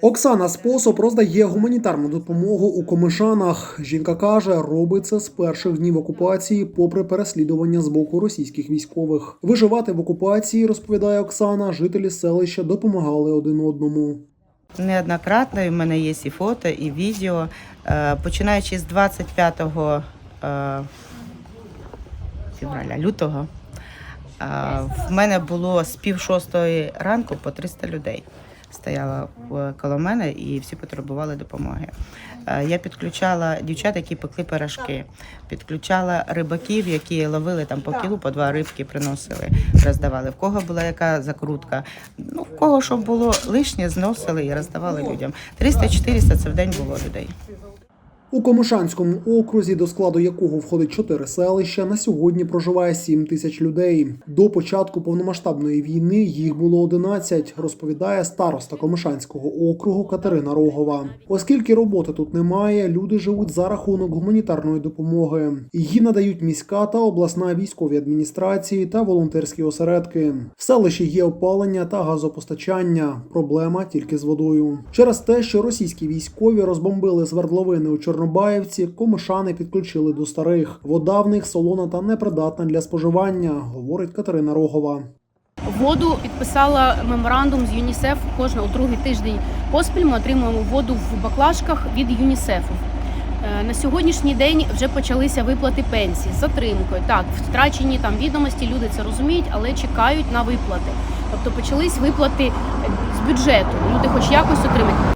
Оксана Способ роздає гуманітарну допомогу у Комишанах. Жінка каже, робить це з перших днів окупації, попри переслідування з боку російських військових. Виживати в окупації, розповідає Оксана, жителі селища допомагали один одному. Неоднократно в мене є і фото, і відео. Е, Починаючи з 25 е, февраля, лютого, е, в мене було з пів шостої ранку по 300 людей. Стояло е, коло мене і всі потребували допомоги. Е, Я підключала дівчат, які пекли пирожки, підключала рибаків, які ловили там по кілу, по два рибки приносили, роздавали. В кого була яка закрутка. Ну, в кого що було лишнє, зносили і роздавали людям. 300-400 це в день було людей. У Комишанському окрузі, до складу якого входить чотири селища, на сьогодні проживає 7 тисяч людей. До початку повномасштабної війни їх було 11, розповідає староста Комишанського округу Катерина Рогова. Оскільки роботи тут немає, люди живуть за рахунок гуманітарної допомоги. Її надають міська та обласна військові адміністрації та волонтерські осередки. В селищі є опалення та газопостачання. Проблема тільки з водою. Через те, що російські військові розбомбили свердловини у Чорнобаївці, комишани підключили до старих. Вода в них солона та непридатна для споживання, говорить Катерина Рогова. Воду підписала меморандум з ЮНІСЕФ кожного другий тиждень поспіль. Ми отримуємо воду в баклажках від ЮНІСЕФу. Е, На сьогоднішній день вже почалися виплати пенсій з затримкою. Так, втрачені там відомості, люди це розуміють, але чекають на виплати. Тобто почались виплати е, з бюджету. Люди хоч якось отримають.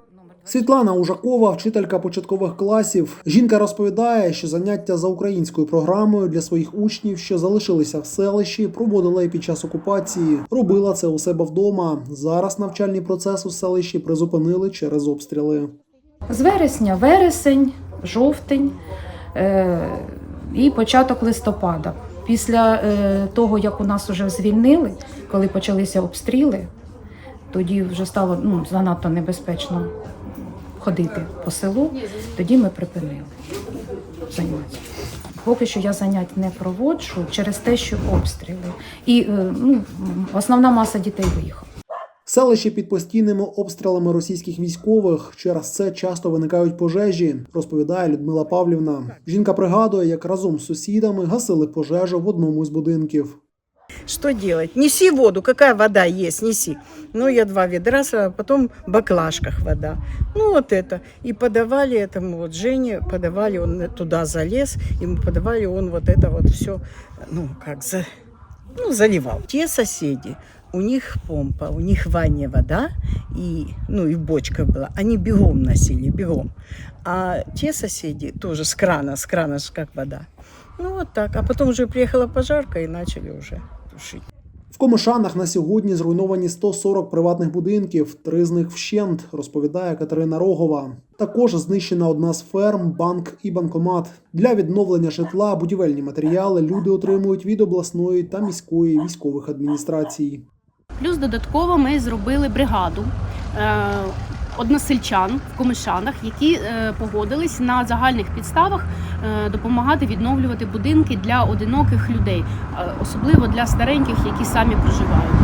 Світлана Ужакова, вчителька початкових класів. Жінка розповідає, що заняття за українською програмою для своїх учнів, що залишилися в селищі, проводила і під час окупації. Робила це у себе вдома. Зараз навчальний процес у селищі призупинили через обстріли. З вересня, вересень, жовтень е, і початок листопада. Після е, того, як у нас вже звільнили, коли почалися обстріли, тоді вже стало ну, занадто небезпечно ходити по селу, тоді ми припинили заняття. Поки що я занять не проводжу через те, що обстріли. І е, ну, основна маса дітей виїхала. Селище під постійними обстрілами російських військових. Через це часто виникають пожежі, розповідає Людмила Павлівна. Жінка пригадує, як разом з сусідами гасили пожежу в одному з будинків. Что делать? Неси воду, какая вода есть, неси. Ну, я два ведра, сразу, потом в баклажках вода. Ну, вот это. И подавали этому вот Жене, подавали, он туда залез, ему подавали, он вот это вот все, ну, как, за, ну, заливал. Те соседи, у них помпа, у них ванная вода, и, ну, и бочка была, они бегом носили, бегом. А те соседи тоже с крана, с крана ж как вода. Ну, вот так. А потом уже приехала пожарка и начали уже тушить. В Комишанах на сьогодні зруйновані 140 приватних будинків, три з них вщент, розповідає Катерина Рогова. Також знищена одна з ферм, банк і банкомат. Для відновлення житла будівельні матеріали люди отримують від обласної та міської військових адміністрацій. Плюс додатково ми зробили бригаду односельчан в Комишанах, які е, погодились на загальних підставах е, допомагати відновлювати будинки для одиноких людей, е, особливо для стареньких, які самі проживають.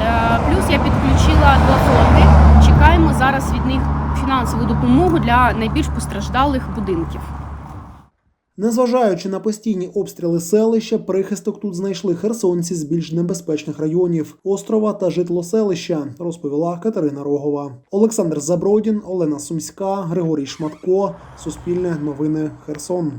Е, Плюс я підключила до фонди. Чекаємо зараз від них фінансову допомогу для найбільш постраждалих будинків. Незважаючи на постійні обстріли селища, прихисток тут знайшли херсонці з більш небезпечних районів острова та житло селища, розповіла Катерина Рогова. Олександр Забродін, Олена Сумська, Григорій Шматко. Суспільне новини Херсон.